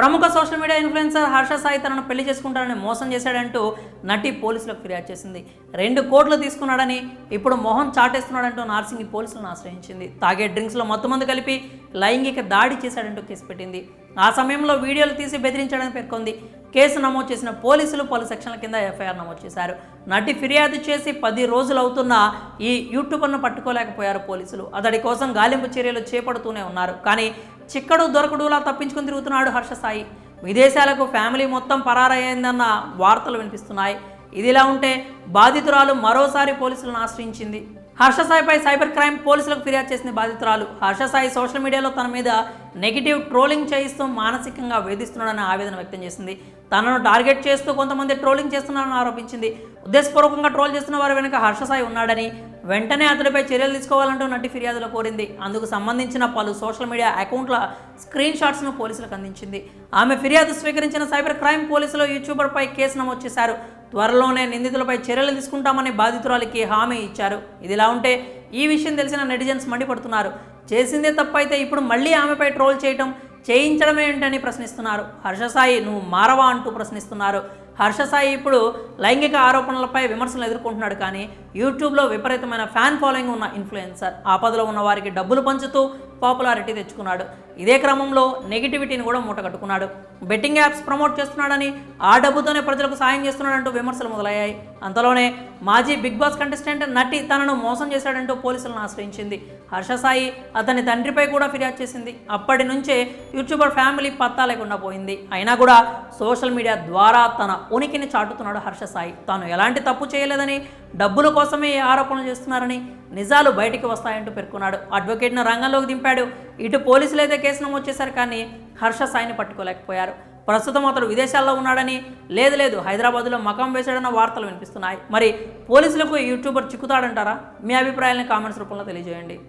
ప్రముఖ social media influencer Harsha Sai తనను పెళ్ళి చేసుకుంటానని మోసం చేశాడంటూ నటి పోలీసులకు ఫిర్యాదు చేసింది. రెండు కోట్లు తీసుకున్నాడని ఇప్పుడు మోహన్ చాటేస్తున్నాడంటూ నార్సింగ్ పోలీసులను ఆశ్రయించింది. తాగే డ్రింక్స్లో మొత్తం మంది కలిపి లైంగిక దాడి చేశాడంటూ కేసు పెట్టింది. ఆ సమయంలో వీడియోలు తీసి బెదిరించాడని పేర్కొంది. కేసు నమోదు చేసిన పోలీసులు పలు సెక్షన్ల కింద ఎఫ్ఐఆర్ నమోదు చేశారు. నటి ఫిర్యాదు చేసి పది రోజులు అవుతున్నా ఈ యూట్యూబర్ను పట్టుకోలేకపోయారు పోలీసులు. అతడి కోసం గాలింపు చర్యలు చేపడుతూనే ఉన్నారు. కానీ చిక్కడు దొరకడులా తప్పించుకుని తిరుగుతున్నాడు హర్ష సాయి. విదేశాలకు ఫ్యామిలీ మొత్తం పరారయ్యిందన్న వార్తలు వినిపిస్తున్నాయి. ఇదిలా ఉంటే బాధితురాలు మరోసారి పోలీసులను ఆశ్రయించింది. హర్షసాయిపై సైబర్ క్రైమ్ పోలీసులకు ఫిర్యాదు చేసిన బాధితురాలు హర్ష సాయి సోషల్ మీడియాలో తన మీద నెగిటివ్ ట్రోలింగ్ చేయిస్తూ మానసికంగా వేధిస్తున్నాడని ఆవేదన వ్యక్తం చేసింది. తనను టార్గెట్ చేస్తూ కొంతమంది ట్రోలింగ్ చేస్తున్నారని ఆరోపించింది. ఉద్దేశపూర్వకంగా ట్రోల్ చేస్తున్న వారి వెనుక హర్ష సాయి ఉన్నాడని వెంటనే అతడిపై చర్యలు తీసుకోవాలంటూ నటి ఫిర్యాదులో కోరింది. అందుకు సంబంధించిన పలు సోషల్ మీడియా అకౌంట్ల స్క్రీన్ షాట్స్ను పోలీసులకు అందించింది. ఆమె ఫిర్యాదు స్వీకరించిన సైబర్ క్రైమ్ పోలీసులు యూట్యూబర్పై కేసు నమోదు చేశారు. త్వరలోనే నిందితులపై చర్యలు తీసుకుంటామని బాధితురాలికి హామీ ఇచ్చారు. ఇదిలా ఉంటే ఈ విషయం తెలిసిన నెటిజన్స్ మండిపడుతున్నారు. చేసిందే తప్పైతే ఇప్పుడు మళ్ళీ ఆమెపై ట్రోల్ చేయటం చేయించడమే ఏంటని ప్రశ్నిస్తున్నారు. హర్షసాయి నువ్వు మారవా? అంటూ ప్రశ్నిస్తున్నారు. హర్షసాయి ఇప్పుడు లైంగిక ఆరోపణలపై విమర్శలు ఎదుర్కొంటున్నాడు కానీ యూట్యూబ్లో విపరీతమైన ఫ్యాన్ ఫాలోయింగ్ ఉన్న ఇన్ఫ్లుయెన్సర్. ఆపదలో ఉన్న వారికి డబ్బులు పంచుతూ పాపులారిటీ తెచ్చుకున్నాడు. ఇదే క్రమంలో నెగిటివిటీని కూడా మూటగట్టుకున్నాడు. బెట్టింగ్ యాప్స్ ప్రమోట్ చేస్తున్నాడని ఆ డబ్బుతోనే ప్రజలకు సాయం చేస్తున్నాడంటూ విమర్శలు మొదలయ్యాయి. అంతలోనే మాజీ బిగ్ బాస్ కంటెస్టెంట్ నటి తనను మోసం చేశాడంటూ పోలీసులను ఆశ్రయించింది. హర్షసాయి అతని తండ్రిపై కూడా ఫిర్యాదు చేసింది. అప్పటి నుంచే యూట్యూబర్ ఫ్యామిలీ పత్తా లేకుండా పోయింది. అయినా కూడా సోషల్ మీడియా ద్వారా తన ఉనికిని చాటుతున్నాడు హర్షసాయి తాను ఎలాంటి తప్పు చేయలేదని డబ్బుల కోసమే ఈ ఆరోపణలు చేస్తున్నారని నిజాలు బయటికి వస్తాయంటూ పేర్కొన్నాడు. అడ్వకేట్ను రంగంలోకి దింపాడు. ఇటు పోలీసులు అయితే కేసు నమోదు చేశారు కానీ హర్ష సాయిని పట్టుకోలేకపోయారు. ప్రస్తుతం అతడు విదేశాల్లో ఉన్నాడని లేదు లేదు హైదరాబాద్లో మకం వేశాడన్న వార్తలు వినిపిస్తున్నాయి. మరి పోలీసులకు యూట్యూబర్ చిక్కుతాడంటారా? మీ అభిప్రాయాలను కామెంట్స్ రూపంలో తెలియజేయండి.